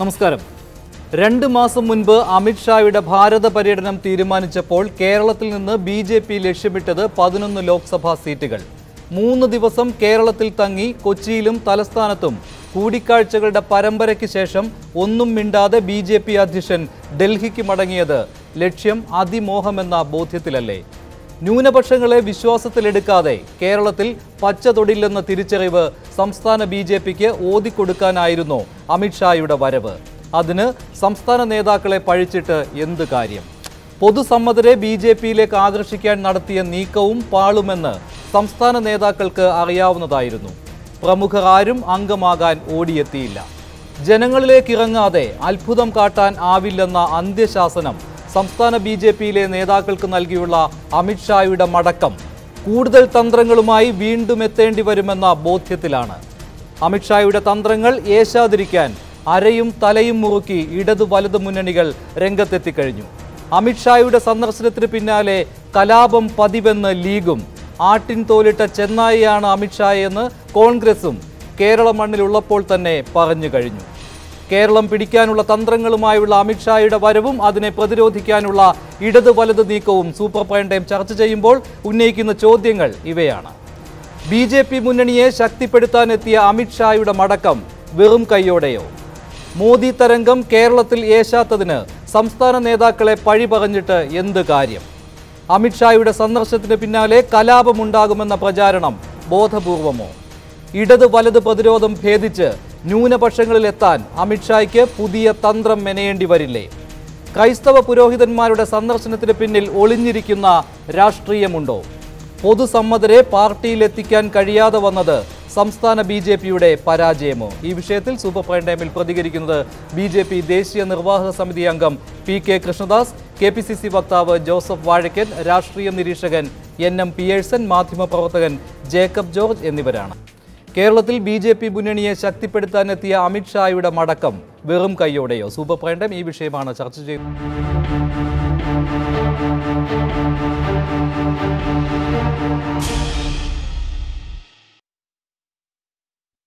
നമസ്കാരം. രണ്ട് മാസം മുൻപ് അമിത്ഷായുടെ ഭാരത പര്യടനം തീരുമാനിച്ചപ്പോൾ കേരളത്തിൽ നിന്ന് ബി ജെ പി ലക്ഷ്യമിട്ടത് പതിനൊന്ന് ലോക്സഭാ സീറ്റുകൾ. മൂന്ന് ദിവസം കേരളത്തിൽ തങ്ങി കൊച്ചിയിലും തലസ്ഥാനത്തും. കൂടിക്കാഴ്ചകളുടെ പരമ്പരയ്ക്ക് ശേഷം ഒന്നും മിണ്ടാതെ ബി ജെ പി അധ്യക്ഷൻ ഡൽഹിക്ക് മടങ്ങിയത്. ലക്ഷ്യം അതിമോഹമെന്ന ബോധ്യത്തിലല്ലേ? ന്യൂനപക്ഷങ്ങളെ വിശ്വാസത്തിലെടുക്കാതെ കേരളത്തിൽ പച്ച തൊടില്ലെന്ന തിരിച്ചറിവ് സംസ്ഥാന ബി ജെ പിക്ക് ഓതിക്കൊടുക്കാനായിരുന്നു അമിത്ഷായുടെ വരവ്. അതിന് സംസ്ഥാന നേതാക്കളെ പഴിച്ചിട്ട് എന്ത് കാര്യം? പൊതുസമ്മതരെ ബി ജെ പിയിലേക്ക് ആകർഷിക്കാൻ നടത്തിയ നീക്കവും പാളുമെന്ന് സംസ്ഥാന നേതാക്കൾക്ക് അറിയാവുന്നതായിരുന്നു. പ്രമുഖർ ആരും അംഗമാകാൻ ഓടിയെത്തിയില്ല. ജനങ്ങളിലേക്ക് ഇറങ്ങാതെ അത്ഭുതം കാട്ടാൻ ആവില്ലെന്ന അന്ത്യശാസനം സംസ്ഥാന ബി ജെ പിയിലെ നേതാക്കൾക്ക് നൽകിയുള്ള അമിത്ഷായുടെ മടക്കം കൂടുതൽ തന്ത്രങ്ങളുമായി വീണ്ടും എത്തേണ്ടി വരുമെന്ന ബോധ്യത്തിലാണ്. അമിത്ഷായുടെ തന്ത്രങ്ങൾ ഏശാതിരിക്കാൻ അരയും തലയും മുറുക്കി ഇടത് വലത് മുന്നണികൾ രംഗത്തെത്തിക്കഴിഞ്ഞു. അമിത്ഷായുടെ സന്ദർശനത്തിന് പിന്നാലെ കലാപം പതിവെന്ന് ലീഗും ആട്ടിൻ തോലിട്ട ചെന്നായിയാണ് അമിത്ഷായെന്ന് കോൺഗ്രസും കേരള മണ്ണിലുള്ളപ്പോൾ തന്നെ പറഞ്ഞു കഴിഞ്ഞു. കേരളം പിടിക്കാനുള്ള തന്ത്രങ്ങളുമായുള്ള അമിത്ഷായുടെ വരവും അതിനെ പ്രതിരോധിക്കാനുള്ള ഇടത് വലത് നീക്കവും സൂപ്പർ പ്രൈം ടൈം ചർച്ച ചെയ്യുമ്പോൾ ഉന്നയിക്കുന്ന ചോദ്യങ്ങൾ ഇവയാണ്. ബി ജെ പി മുന്നണിയെ ശക്തിപ്പെടുത്താനെത്തിയ അമിത്ഷായുടെ മടക്കം വെറും കൈയോടെയോ? മോദി തരംഗം കേരളത്തിൽ ഏശാത്തതിന് സംസ്ഥാന നേതാക്കളെ പഴി പറഞ്ഞിട്ട് എന്ത് കാര്യം? അമിത്ഷായുടെ സന്ദർശനത്തിന് പിന്നാലെ കലാപമുണ്ടാകുമെന്ന പ്രചാരണം ബോധപൂർവമോ? ഇടത് വലത് പ്രതിരോധം ഭേദിച്ച് ന്യൂനപക്ഷങ്ങളിലെത്താൻ അമിത്ഷായ്ക്ക് പുതിയ തന്ത്രം മെനയേണ്ടി വരില്ലേ? ക്രൈസ്തവ പുരോഹിതന്മാരുടെ സന്ദർശനത്തിന് പിന്നിൽ ഒളിഞ്ഞിരിക്കുന്ന രാഷ്ട്രീയമുണ്ടോ? പൊതുസമ്മതരെ പാർട്ടിയിലെത്തിക്കാൻ കഴിയാതെ വന്നത് സംസ്ഥാന ബി ജെ പിയുടെ പരാജയമോ? ഈ വിഷയത്തിൽ സൂപ്പർ പ്രൈം ടൈമിൽ പ്രതികരിക്കുന്നത് ബി ജെ പി ദേശീയ നിർവാഹക സമിതി അംഗം P K Krishnadas K P C C വക്താവ് ജോസഫ് വാഴക്കൻ രാഷ്ട്രീയ നിരീക്ഷകൻ എൻ എം പിയേഴ്സൺ മാധ്യമപ്രവർത്തകൻ ജേക്കബ് ജോർജ് എന്നിവരാണ്. കേരളത്തിൽ ബി ജെ പി മുന്നണിയെ ശക്തിപ്പെടുത്താനെത്തിയ അമിത്ഷായുടെ മടക്കം വെറും കൈയോടെയോ സൂപ്പർ പ്രൈം ഈ വിഷയമാണ് ചർച്ച ചെയ്യുന്നത്